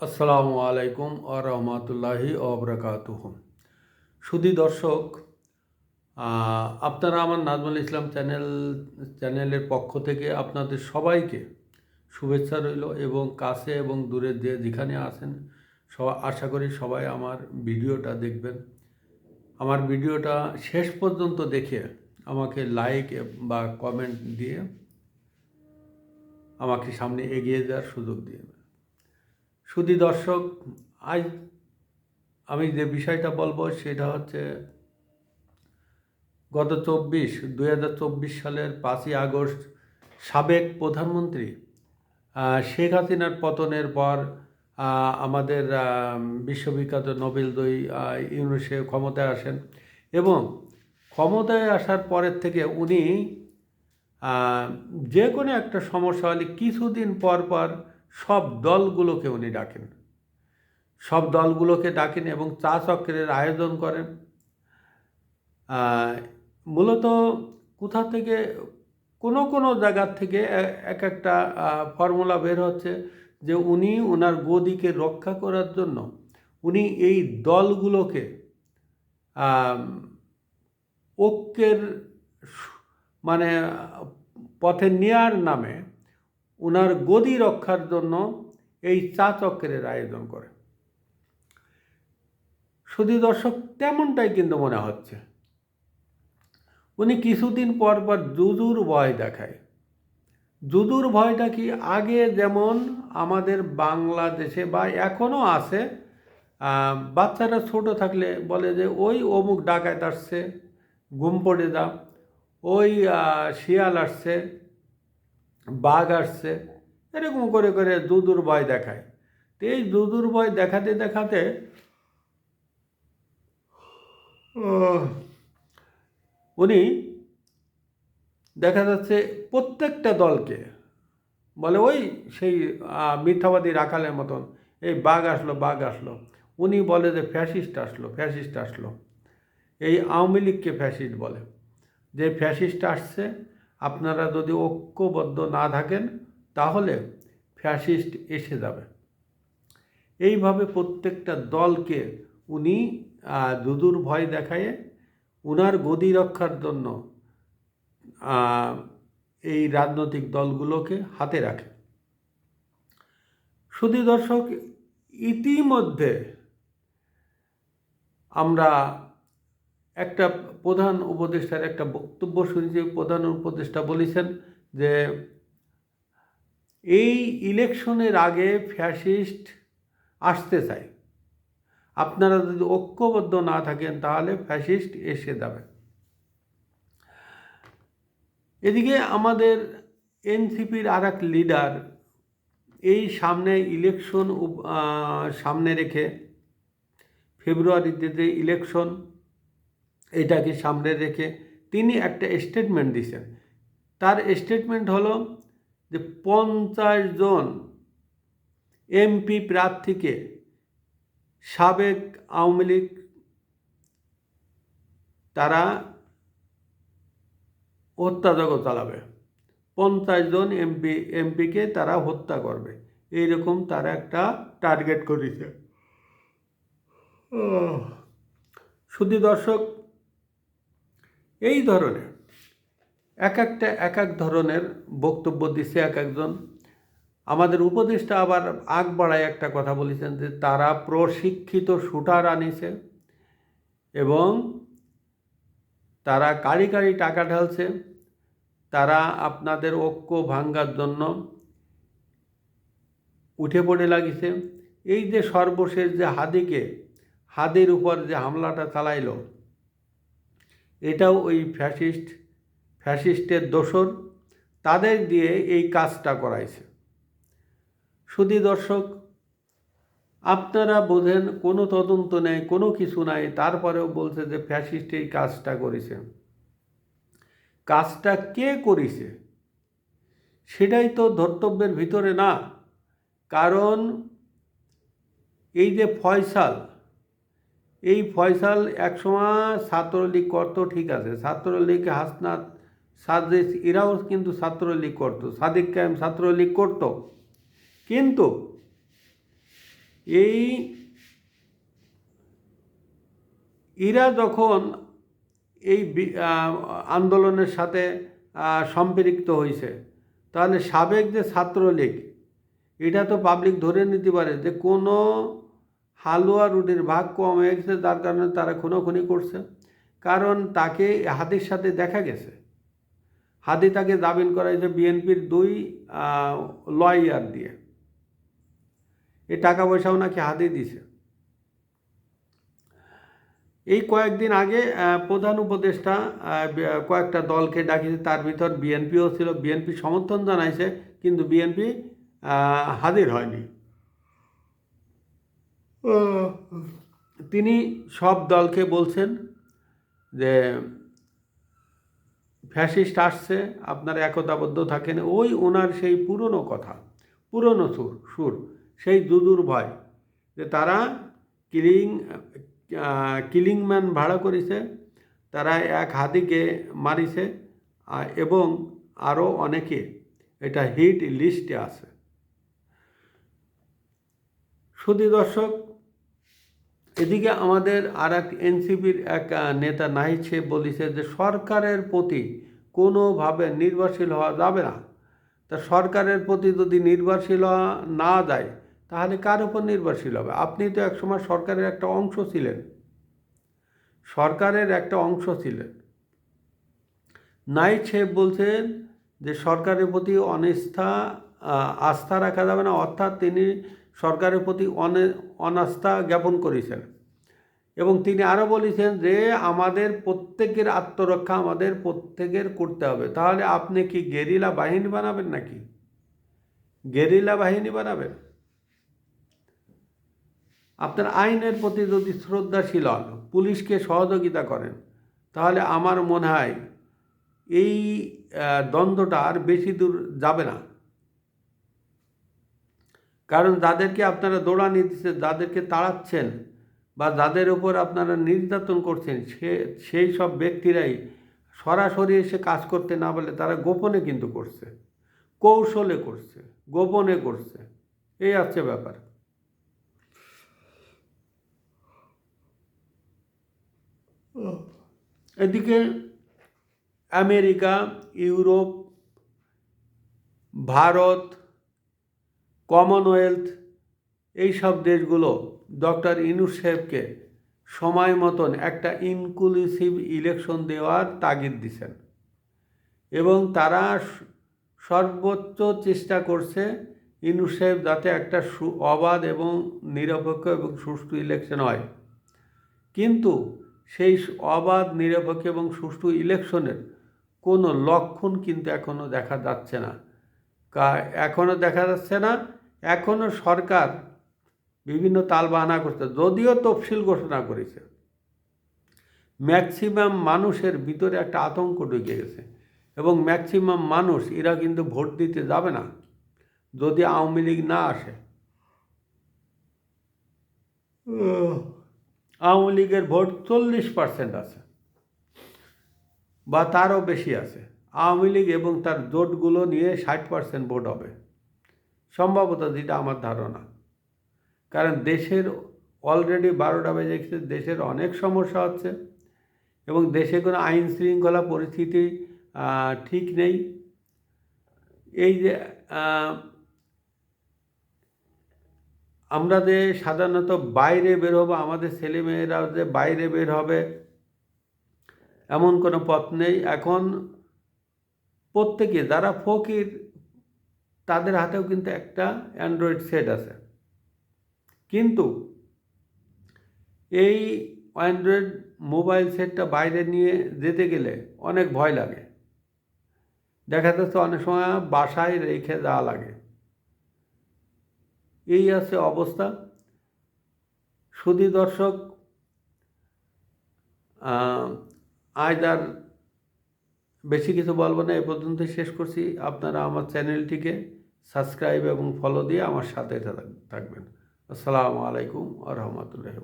আসসালামু আলাইকুম আ রহমতুল্লাহি অবরাকাতুহ সুদী দর্শক আপনারা আমার নাজমুল ইসলাম চ্যানেল, চ্যানেলের পক্ষ থেকে আপনাদের সবাইকে শুভেচ্ছা রইল এবং কাছে এবং দূরে যে যেখানে আছেন, সব, আশা করি সবাই আমার ভিডিওটা দেখবেন। আমার ভিডিওটা শেষ পর্যন্ত দেখে আমাকে লাইক বা কমেন্ট দিয়ে আমাকে সামনে এগিয়ে যাওয়ার সুযোগ দিয়ে। সুদী দর্শক আজ আমি যে বিষয়টা বলব সেটা হচ্ছে গত চব্বিশ দুই চব্বিশ সালের পাঁচই আগস্ট সাবেক প্রধানমন্ত্রী শেখ হাসিনার পতনের পর আমাদের বিশ্ববিখ্যাত নোবেলজয়ী আহ, ইউনুসে ক্ষমতায় আসেন এবং ক্ষমতায় আসার পরের থেকে উনি যে কোনো একটা সমস্যা হলে কিছুদিন পর পর সব দলগুলোকে উনি ডাকেন। সব দলগুলোকে ডাকেন এবং চা চক্রের আয়োজন করেন। মূলত কোথা থেকে, কোনো কোনো জায়গার থেকে এক একটা ফর্মুলা বের হচ্ছে যে উনি ওনার গদিকে রক্ষা করার জন্য উনি এই দলগুলোকে ঐক্যের মানে পথে নেয়ার নামে ওনার গদি রক্ষার জন্য এই চা চক্রের আয়োজন করে। শুধু দর্শক, তেমনটাই কিন্তু মনে হচ্ছে। উনি কিছুদিন পর পর জুজুর ভয় দেখায়। জুজুর ভয়টা কি আগে যেমন আমাদের বাংলাদেশে বা এখনও আছে বাচ্চারা ছোট থাকলে বলে যে, ওই অমুক ডাকাত আসছে, ঘুম পড়ে যা, ওই শিয়াল আসছে বাঘ আসছে, এরকম করে করে দুদুর ভয় দেখায়। তো এই দুদুর ভয় দেখাতে দেখাতে উনি দেখা যাচ্ছে প্রত্যেকটা দলকে বলে, ওই সেই মিথ্যাবাদী রাখালের মতন, এই বাঘ আসলো বাঘ আসলো। উনি বলে যে, ফ্যাসিস্ট আসলো ফ্যাসিস্ট আসলো। এই আওয়ামী লীগকে ফ্যাসিস্ট বলে। যে ফ্যাসিস্ট আসছে আপনারা যদি ঐক্যবদ্ধ না থাকেন, তাহলে ফ্যাসিস্ট এসে যাবে। এইভাবে প্রত্যেকটা দলকে উনি দুদুর ভয় দেখায় উনার গদি রক্ষার জন্য এই রাজনৈতিক দলগুলোকে হাতে রাখে। শুধু দর্শক, ইতিমধ্যে আমরা একটা প্রধান উপদেষ্টার একটা বক্তব্য শুনেছি, প্রধান উপদেষ্টা বলেছেন যে এই ইলেকশনের আগে ফ্যাসিস্ট আসতে চায়। আপনারা যদি ঐক্যবদ্ধ না থাকেন, তাহলে ফ্যাসিস্ট এসে যাবে। এদিকে আমাদের এনসিপির আর এক লিডার এই সামনে ইলেকশন সামনে রেখে ফেব্রুয়ারিতে যে ইলেকশন এটাকে সামনে রেখে তিনি একটা স্টেটমেন্ট দিয়েছেন তার স্টেটমেন্ট হলো যে পঞ্চাশ জন এমপি প্রার্থীকে সাবেক আওয়ামী লীগ তারা হত্যাযজ্ঞ চালাবে। পঞ্চাশ জন এমপি, এমপিকে তারা হত্যা করবে। এইরকম তারা একটা টার্গেট করেছে। শুধু দর্শক এই ধরনের, এক একটা, এক এক ধরনের বক্তব্য দিচ্ছে এক একজন। আমাদের উপদেষ্টা আবার আগ বাড়ায় একটা কথা বলেছেন যে, তারা প্রশিক্ষিত শুটার আনিছে এবং তারা কারি কারি টাকা ঢালছে। তারা আপনাদের ঐক্য ভাঙ্গার জন্য উঠে পড়ে লাগিছে। এই যে সর্বশেষ যে হাদিকে, হাদির উপর যে হামলাটা চালাইলো এটাও ওই ফ্যাসিস্ট, ফ্যাসিস্টের দোসর তাদের দিয়ে এই কাজটা করাইছে। শুধু দর্শক, আপনারা বোঝেন কোনো তদন্ত নেই, কোনো কিছু নাই, তারপরেও বলছে যে ফ্যাসিস্ট এই কাজটা করেছে। কাজটা কে করেছে? সেটাই তো ধর্তব্যের ভিতরে না। কারণ এই যে ফয়সাল এই ফয়সাল একসময় ছাত্রলীগ করতো, ঠিক আছে। ছাত্রলীগ হাসনাত, সাদেশ, এরাও কিন্তু ছাত্রলীগ করতো, সাদিক কায়েম ছাত্রলীগ করতো। কিন্তু এই এরা যখন এই আন্দোলনের সাথে সম্পৃক্ত হয়েছে তাহলে সাবেক যে ছাত্রলীগ, এটা তো পাবলিক ধরে নিতে পারে যে কোনো হালুয়া রুটির ভাগ কম হয়ে গেছে যার কারণে তারা খুনোখুনি করছে। কারণ তাকে হাদির সাথে দেখা গেছে। হাদি তাকে জামিন করাইছে বিএনপির দুই লয়ার দিয়ে। এই টাকা পয়সাও নাকি হাদি দিছে। এই কয়েকদিন আগে প্রধান উপদেষ্টা কয়েকটা দলকে ডাকিয়েছে তার ভিতর বিএনপিও ছিল। বিএনপি সমর্থন জানাইছে, কিন্তু বিএনপি হাজির হয়নি। তিনি সব দলকে বলছেন যে ফ্যাসিস্ট আসছে, আপনারা একতাবদ্ধ থাকেন। ওই ওনার সেই পুরনো কথা, পুরনো সুর সুর, সেই দুদুর ভয়, যে তারা কিলিং কিলিং ম্যান ভাড়া করেছে, তারা এক হাতিকে মারিছে এবং আরও অনেকে, এটা হিট লিস্টে আছে। শুধু দর্শক এদিকে আমাদের আর এক এনসিপির এক নেতা নাহিদ সে বলেছে যে সরকারের প্রতি কোনোভাবে নির্ভরশীল হওয়া যাবে না। তা সরকারের প্রতি যদি নির্ভরশীল হওয়া না যায়, তাহলে কার উপর নির্ভরশীল হবে? আপনি তো একসময় সরকারের একটা অংশ ছিলেন। সরকারের একটা অংশ ছিলেন। নাইট সাহেব বলছেন যে সরকারের প্রতি অনিষ্ঠা আস্থা রাখা যাবে না। অর্থাৎ তিনি সরকারের প্রতি অনে, অনাস্থা জ্ঞাপন করেছেন। এবং তিনি আরও বলেছেন যে, আমাদের প্রত্যেকের আত্মরক্ষা আমাদের প্রত্যেকের করতে হবে। তাহলে আপনি কি গেরিলা বাহিনী বানাবেন নাকি? গেরিলা বাহিনী বানাবেন? আপনার আইনের প্রতি যদি শ্রদ্ধাশীল হন, পুলিশকে সহযোগিতা করেন, তাহলে আমার মনে হয় এই দ্বন্দ্বটা আর বেশি দূর যাবে না। কারণ যাদেরকে আপনারা দৌড়ানি দিচ্ছেন যাদেরকে তাড়াচ্ছেন বা যাদের উপর আপনারা নির্যাতন করছেন, সে, সেই সব ব্যক্তিরাই সরাসরি এসে কাজ করতে না বলে তারা গোপনে কিন্তু করছে। কৌশলে করছে, গোপনে করছে। এই আছে ব্যাপার। এদিকে আমেরিকা, ইউরোপ, ভারত কমনওয়েলথ এই সব দেশগুলো ডক্টর ইনুস সাহেবকে সময় মতন একটা ইনক্লুসিভ ইলেকশন দেওয়ার তাগিদ দিছেন। এবং তারা সর্বোচ্চ চেষ্টা করছে ইনুস সাহেব যাতে একটা সু, অবাধ এবং নিরপেক্ষ এবং সুষ্ঠু ইলেকশন হয়। কিন্তু সেই অবাধ, নিরপেক্ষ এবং সুষ্ঠু ইলেকশনের কোনো লক্ষণ কিন্তু এখনও দেখা যাচ্ছে না। কা এখনও দেখা যাচ্ছে না। এখনও সরকার বিভিন্ন তালবাহানা করছে, যদিও তফসিল ঘোষণা করেছে। ম্যাক্সিমাম মানুষের ভিতরে একটা আতঙ্ক ঢুকে গেছে এবং ম্যাক্সিমাম মানুষ, এরা কিন্তু ভোট দিতে যাবে না, যদি আওয়ামী লীগ না আসে। আওয়ামী লীগের ভোট চল্লিশ পার্সেন্ট আছে বা তারও বেশি আছে। আওয়ামী লীগ এবং তার জোটগুলো নিয়ে ষাট পার্সেন্ট ভোট হবে। সম্ভবত যেটা আমার ধারণা। কারণ দেশের অলরেডি বারোটা বেজে গেছে, দেশের অনেক সমস্যা হচ্ছে এবং দেশে কোনো আইন শৃঙ্খলা পরিস্থিতি ঠিক নেই। এই যে আমরা যে সাধারণত বাইরে বের হব, আমাদের ছেলেমেয়েরাও যে বাইরে বের হবে, এমন কোনো পথ নেই। এখন প্রত্যেকে, যারা ফকির তাদের হাতেও কিন্তু একটা অ্যান্ড্রয়েড সেট আছে। কিন্তু এই অ্যান্ড্রয়েড মোবাইল সেটটা বাইরে নিয়ে যেতে গেলে অনেক ভয় লাগে। দেখা যাচ্ছে অনেক সময় বাসায় রেখে যাওয়া লাগে। এই আছে অবস্থা। সুধী দর্শক আজ আর বেশি কিছু বলব না, এ পর্যন্ত শেষ করছি। আপনারা আমার চ্যানেলটিকে সাবস্ক্রাইব এবং ফলো দিয়ে আমার সাথে থাকবেন। আসসালামু আলাইকুম আ রহমতুল্লাহ